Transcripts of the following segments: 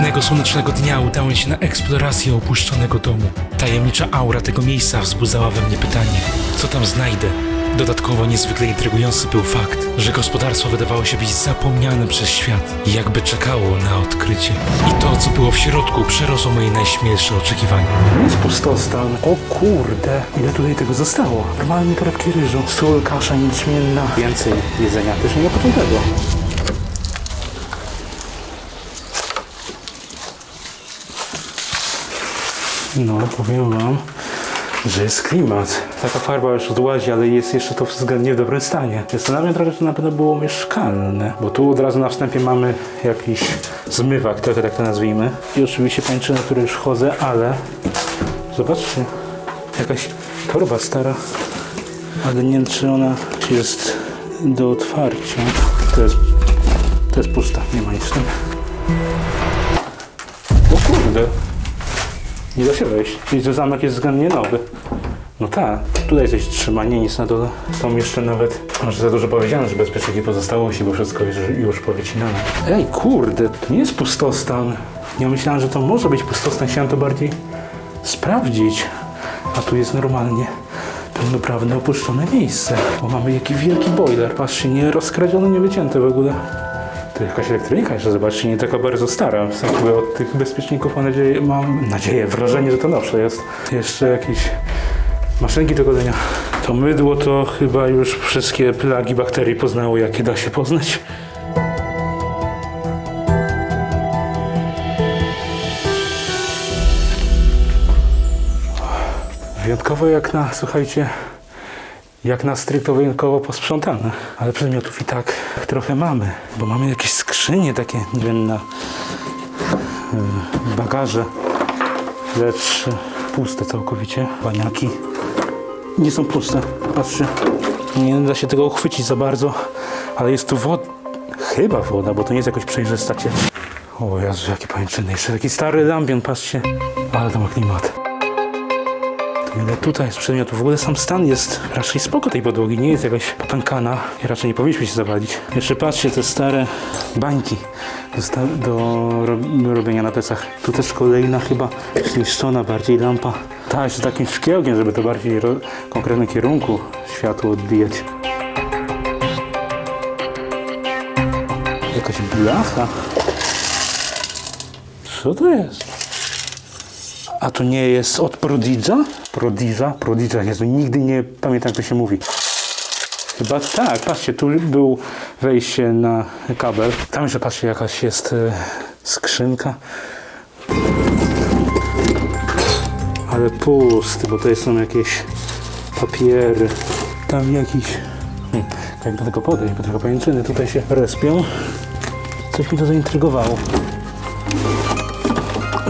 Pewnego słonecznego dnia udałem się na eksplorację opuszczonego domu. Tajemnicza aura tego miejsca wzbudzała we mnie pytanie, co tam znajdę. Dodatkowo niezwykle intrygujący był fakt, że gospodarstwo wydawało się być zapomniane przez świat i jakby czekało na odkrycie. I to, co było w środku, przerosło moje najśmielsze oczekiwania. Jest pustostan. O kurde, ile tutaj tego zostało? Normalnie torebki ryżu, sól, kasza nieczmienna. Więcej jedzenia też nie początego. No, powiem wam, że jest klimat. Taka farba już odłazi, ale jest jeszcze to względnie w dobrym stanie. Zastanawiam trochę, czy na pewno było mieszkalne, bo tu od razu na wstępie mamy jakiś zmywak, trochę tak to nazwijmy. I oczywiście pańczyny, które już chodzę, ale zobaczcie, jakaś torba stara, ale nie wiem, czy ona jest do otwarcia. To jest, to jest pusta, nie ma nic w tym. O kurde, nie da się wejść. Czyli że zamek jest względnie nowy. No tak, tutaj coś trzyma, nie nic na dole. Tam jeszcze nawet, może za dużo powiedziane, że bezpieczniki pozostałości, bo wszystko jest już powycinane. Ej, kurde, to nie jest pustostan. Ja myślałem, że to może być pustostan, chciałem to bardziej sprawdzić. A tu jest normalnie pełnoprawne opuszczone miejsce. Bo mamy jaki wielki boiler, patrzcie, nie rozkradziony, nie wycięty w ogóle. To jakaś elektronika jeszcze, zobaczcie, nie taka bardzo stara. Jakby od tych bezpieczników mam nadzieję, mam nadzieję, wrażenie, że to nowsze jest. Jeszcze jakieś maszynki do golenia. To mydło to chyba już wszystkie plagi bakterii poznało, jakie da się poznać. Wyjątkowo jak na, słuchajcie, jak na stricto wyjątkowo posprzątane. Ale przedmiotów i tak trochę mamy, bo mamy skrzynie takie, nie wiem, na y, bagaże, lecz puste całkowicie. Baniaki nie są puste, patrzcie. Nie da się tego uchwycić za bardzo, ale jest tu woda, chyba woda, bo to nie jest jakoś przejrzysta. O Jezu, jakie pańczyny. Jeszcze taki stary lampion, patrzcie. Ale to ma klimat. Ile tutaj jest przedmiotów? W ogóle sam stan jest raczej spoko tej podłogi, nie jest jakaś popękana i raczej nie powinniśmy się zawalić. Jeszcze patrzcie, te stare bańki do, robienia na plecach. Tu też kolejna chyba zniszczona bardziej lampa. Ta jeszcze takim szkiełkiem, żeby to bardziej ro- konkretnym kierunku światło odbijać. Jakaś blacha. Co to jest? A to nie jest od Prodig'a? Prodig'a? Prodig'a, Jezu, nigdy nie pamiętam jak to się mówi. Chyba tak, patrzcie, tu był wejście na kabel. Tam jeszcze patrzcie jakaś jest e, skrzynka. Ale pusty, bo to są jakieś papiery. Tam jakiś... Hmm, jak do tego podejść, bo tylko pajęczyny tutaj się respią. Coś mi to zaintrygowało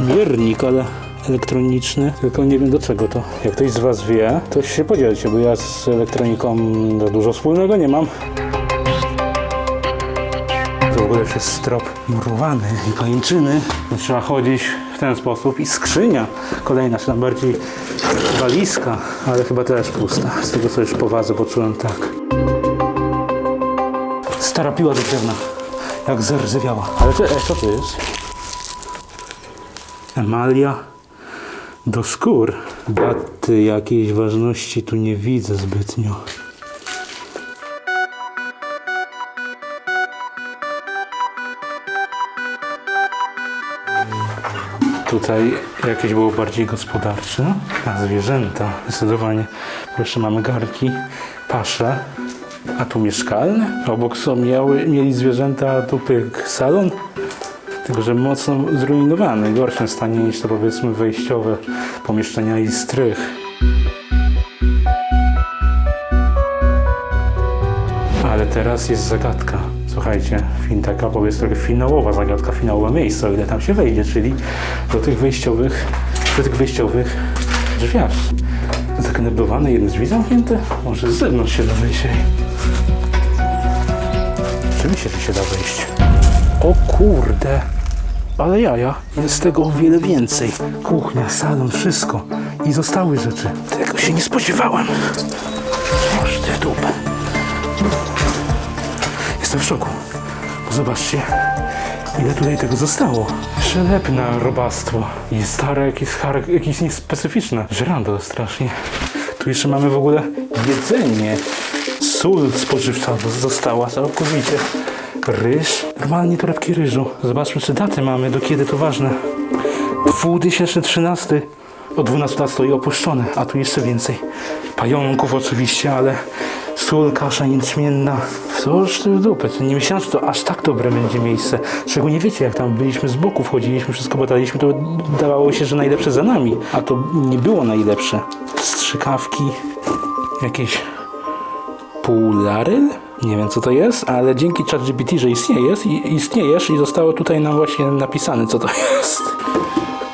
miernik, ale elektroniczny, tylko nie wiem do czego to. Jak ktoś z Was wie, to się podzielcie, bo ja z elektroniką za dużo wspólnego nie mam. To w ogóle jest strop murowany i kończyny. No, Trzeba chodzić w ten sposób i skrzynia kolejna, czy tam bardziej walizka, ale chyba też pusta. Z tego co już po wadze poczułem tak. Stara piła do drewna, jak zardzewiała. Ale e, co to jest? Emalia do skór. Daty jakiejś ważności tu nie widzę zbytnio. Tutaj jakieś było bardziej gospodarcze. A zwierzęta, zdecydowanie. Proszę, mamy garki, pasze. A tu mieszkalne? Obok są miały, mieli zwierzęta, a tu pyk salon. Tylko, że mocno zrujnowany, w gorszym stanie niż to powiedzmy wejściowe pomieszczenia i strych. Ale teraz jest zagadka. Słuchajcie, fin taka trochę finałowa zagadka, finałowe miejsce, o ile tam się wejdzie, czyli do tych wejściowych, do tych wejściowych drzwiach. Zakneblowane, jedne drzwi zamknięte? Może z zewnątrz się da wejść. ej. Oczywiście, że się da wejść. O kurde! Ale jaja. Jest tego o wiele więcej. Kuchnia, salon, wszystko. I zostały rzeczy. Tego się nie spodziewałem. Może ty w dupę. Jestem w szoku. Bo zobaczcie, Ile tutaj tego zostało? Przelepne robactwo. I stare, jakieś, jakieś niespecyficzne. Żyrandol strasznie. Tu jeszcze mamy w ogóle jedzenie. Sól spożywcza została całkowicie. Ryż. Normalnie torebki ryżu. Zobaczmy, czy daty mamy, do kiedy to ważne. 2013. O 12 lat stoi opuszczone, a tu jeszcze więcej. Pająków oczywiście, ale sól, kasza jęczmienna. Cóż ty w dupę, nie myślałem, że to aż tak dobre będzie miejsce. Czego nie wiecie, jak tam byliśmy z boku, wchodziliśmy, wszystko badaliśmy, to dawało się, że najlepsze za nami. A to nie było najlepsze. Strzykawki, jakieś Pularyl? Nie wiem co to jest, ale dzięki ChatGPT, że istniejesz, i istniejesz i zostało tutaj nam właśnie napisane co to jest.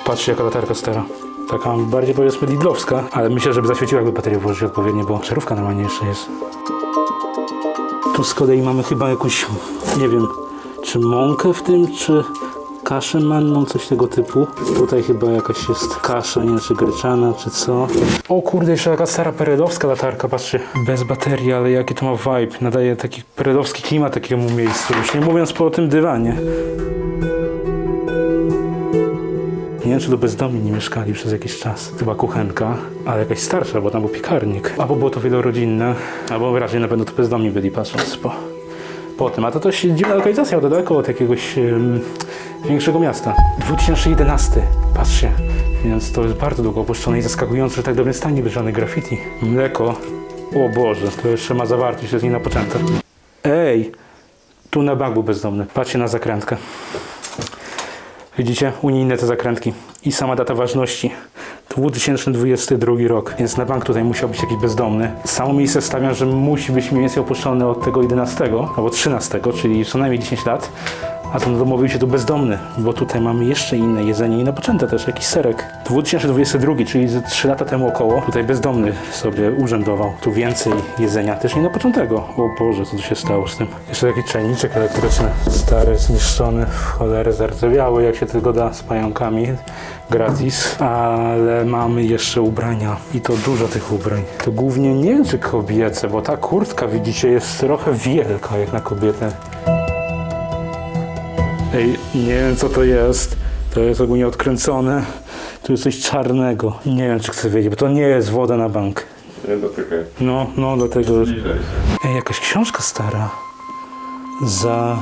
Patrzcie jaka latarka stara. Taka bardziej powiedzmy lidlowska, ale myślę, żeby zaświeciła jakby baterię włożyć odpowiednio, bo żarówka normalnie jeszcze jest. Tu z kolei mamy chyba jakąś, nie wiem, czy mąkę w tym, czy kaszę manną, coś tego typu. Tutaj chyba jakaś jest kasza, nie wiem, czy gryczana, czy co. O kurde, jeszcze taka stara perelowska latarka, patrzcie. Bez baterii, ale jaki to ma vibe. Nadaje taki perelowski klimat takiemu miejscu. Już nie mówiąc po tym dywanie. Nie wiem, czy tu bezdomni nie mieszkali przez jakiś czas. Chyba kuchenka, ale jakaś starsza, bo tam był piekarnik. Albo było to wielorodzinne, albo raczej na pewno to bezdomni byli, patrząc po, po tym. A to też dziwna lokalizacja, bo daleko od jakiegoś większego miasta. 2011, patrzcie. Więc to jest bardzo długo opuszczone i zaskakujące, że tak dobrym stanie bez graffiti. Mleko. O Boże, to jeszcze ma zawartość, to jest nie na poczęte. Ej, tu na bank był bezdomny. Patrzcie na zakrętkę. Widzicie? Unijne te zakrętki. I sama data ważności. 2022 rok, więc na bank tutaj musiał być jakiś bezdomny. Samo miejsce stawiam, że musi być mniej więcej opuszczone od tego 11 albo 13, czyli co najmniej 10 lat. A ten domowił się tu bezdomny, bo tutaj mamy jeszcze inne jedzenie i napoczęte też, jakiś serek. 2022, czyli ze 3 lata temu około, tutaj bezdomny sobie urzędował. Tu więcej jedzenia, też nie napoczętego. O Boże, co tu się stało z tym? Jeszcze taki czajniczek elektryczny, stary, zniszczony, w cholerę zardzewiały, jak się tylko da, z pająkami, gratis. Ale mamy jeszcze ubrania i to dużo tych ubrań. To głównie nie wiem, czy kobiece, bo ta kurtka, widzicie, jest trochę wielka jak na kobietę. Ej, nie wiem co to jest. To jest ogólnie odkręcone. Tu jest coś czarnego. Nie wiem czy chcę wiedzieć, bo to nie jest woda na bank. Nie dotykaj. No, no do tego. Bliżej się. Ej, jakaś książka stara. Za.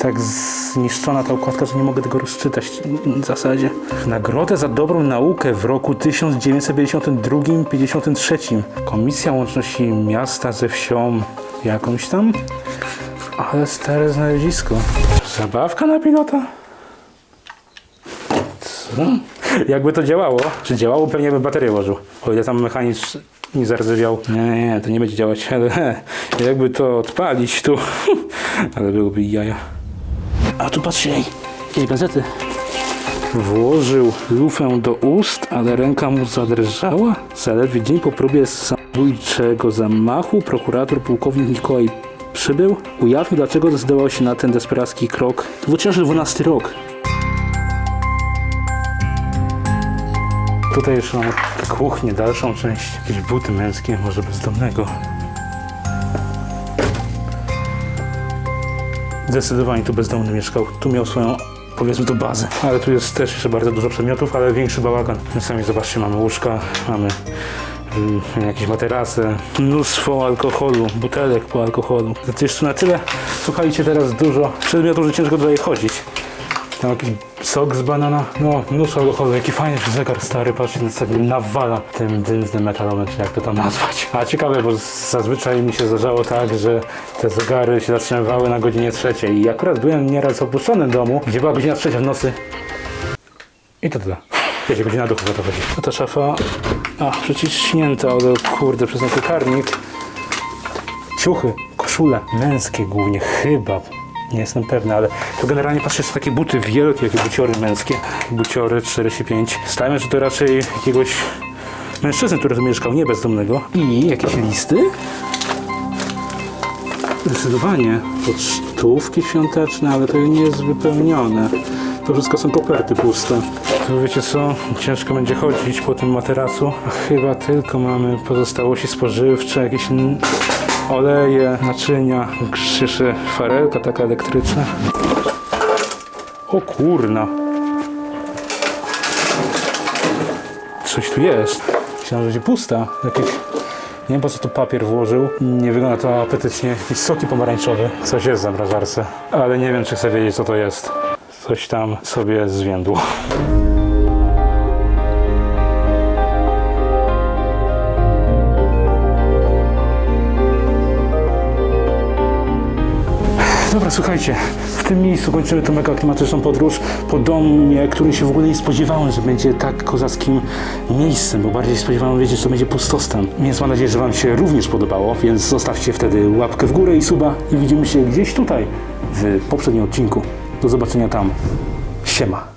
Tak zniszczona ta okładka, że nie mogę tego rozczytać w zasadzie. Nagrodę za dobrą naukę w roku 1952-53. Komisja Łączności Miasta ze wsią jakąś tam. Ale stare znalezisko. Zabawka na pilota? Co? Jakby to działało? Czy działało? Pewnie by baterię łożył. O ile tam mechanizm nie zardzewiał. Nie, nie, nie, to nie będzie działać. Ale jakby to odpalić tu, ale byłoby jaja. A tu patrzcie, ej, gazety. Włożył lufę do ust, ale ręka mu zadrżała. Zaledwie dzień po próbie samobójczego zamachu prokurator pułkownik Mikołaj przybył, ujawnił dlaczego zdecydował się na ten desperacki krok. 2012 rok. Tutaj jeszcze mamy kuchnię, dalszą część, jakieś buty męskie, może bezdomnego. Zdecydowanie tu bezdomny mieszkał. Tu miał swoją, powiedzmy to bazę. Ale tu jest też jeszcze bardzo dużo przedmiotów, ale większy bałagan. Sami zobaczcie, mamy łóżka, mamy jakieś materasy, mnóstwo alkoholu, butelek po alkoholu. To jest tu na tyle, słuchajcie, teraz dużo przedmiotów, że ciężko tutaj chodzić. Tam jakiś sok z banana, no mnóstwo alkoholu, jaki fajny zegar stary, patrzcie, sobie nawala tym dymnym metalowym, czy jak to tam nazwać. A ciekawe, bo zazwyczaj mi się zdarzało tak, że te zegary się zatrzymywały na godzinie trzeciej i akurat byłem nieraz opuszczonym domu, gdzie była godzina trzecia w nocy i to tyle. Wiecie, godzina duchów o to chodzi. To ta szafa, a przecież śnięta, ale kurde, przez ten piekarnik. Ciuchy, koszule, męskie głównie, chyba. Nie jestem pewny, ale to generalnie patrzę, są takie buty wielkie, jakie buciory męskie. Buciory 45. Stawiam, że to raczej jakiegoś mężczyzny, który tu mieszkał, nie bezdomnego. I jakieś listy? Zdecydowanie. Pocztówki świąteczne, ale to nie jest wypełnione. To wszystko są koperty puste. Tu wiecie co? Ciężko będzie chodzić po tym materacu. Chyba tylko mamy pozostałości spożywcze, jakieś oleje, naczynia, krzyszy, farelka taka elektryczna. O kurna. Coś tu jest. Myślałem, że będzie pusta. Jakieś... Nie wiem po co tu papier włożył. Nie wygląda to apetycznie. Jakieś soki pomarańczowe. Coś jest w zamrażarce. Ale nie wiem, czy chcę wiedzieć, co to jest. Coś tam sobie zwiędło. Dobra, słuchajcie, w tym miejscu kończymy tę mega klimatyczną podróż po domie, który się w ogóle nie spodziewałem, że będzie tak kozackim miejscem, bo bardziej spodziewałem, wiecie, że to będzie pustostan. Więc mam nadzieję, że Wam się również podobało, więc zostawcie wtedy łapkę w górę i suba i widzimy się gdzieś tutaj w poprzednim odcinku. Do zobaczenia tam. Siema.